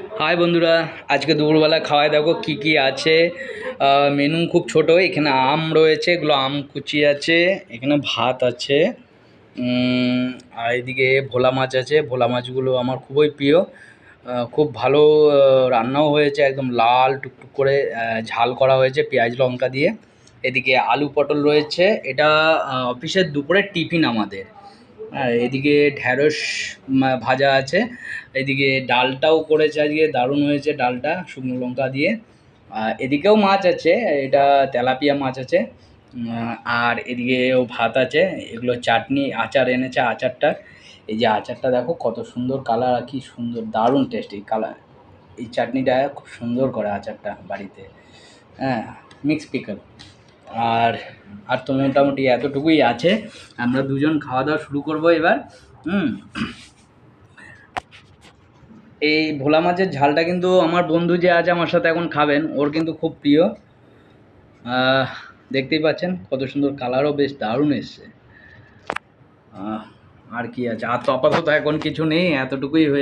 High বন্ধুরা, আজকে দুপুরবেলা খাওয়ায় দেখো কি কি আছে। মেনু খুব ছোট, এখানে আম রয়েছে, এগুলো আম কুচি আছে, এখানে ভাত আছে। আর এদিকে ভোলা মাছ আছে, ভোলা মাছগুলো আমার খুবই প্রিয়। খুব ভালো রান্নাও হয়েছে, একদম লাল টুকটুক করে ঝাল করা হয়েছে পেঁয়াজ, লঙ্কা দিয়ে। এদিকে আলু পটল রয়েছে, এটা অফিসের দুপুরের টিফিন আমাদের। হ্যাঁ এদিকে ঢ্যাঁড়স ভাজা আছে। এদিকে ডালটাও করেছে আজকে, দারুণ হয়েছে ডালটা, শুকনো লঙ্কা দিয়ে। আর এদিকেও মাছ আছে, এটা তেলাপিয়া মাছ আছে। আর এদিকেও ভাত আছে, এগুলো চাটনি, আচার এনেছে আচারটা। এই যে আচারটা দেখো, কত সুন্দর কালার আর কি সুন্দর, দারুণ টেস্ট কালার। এই চাটনিটা খুব সুন্দর করে আচারটা বাড়িতে। হ্যাঁ মিক্স পিকল আর আর তো মোটামুটি এতটুকুই আছে। আমরা দুজন খাওয়া দাওয়া শুরু করব এবার। হুম। এই ভোলা মাছের ঝালটা কিন্তু আমার বন্ধু যে আছে আমার সাথে এখন খাবেন, ওর কিন্তু খুব প্রিয়। দেখতেই পাচ্ছেন কত সুন্দর কালারও বেশ দারুণ এসছে। আর কি আছে? আর তো আপাতত এখন কিছু নেই, এতটুকুই হয়ে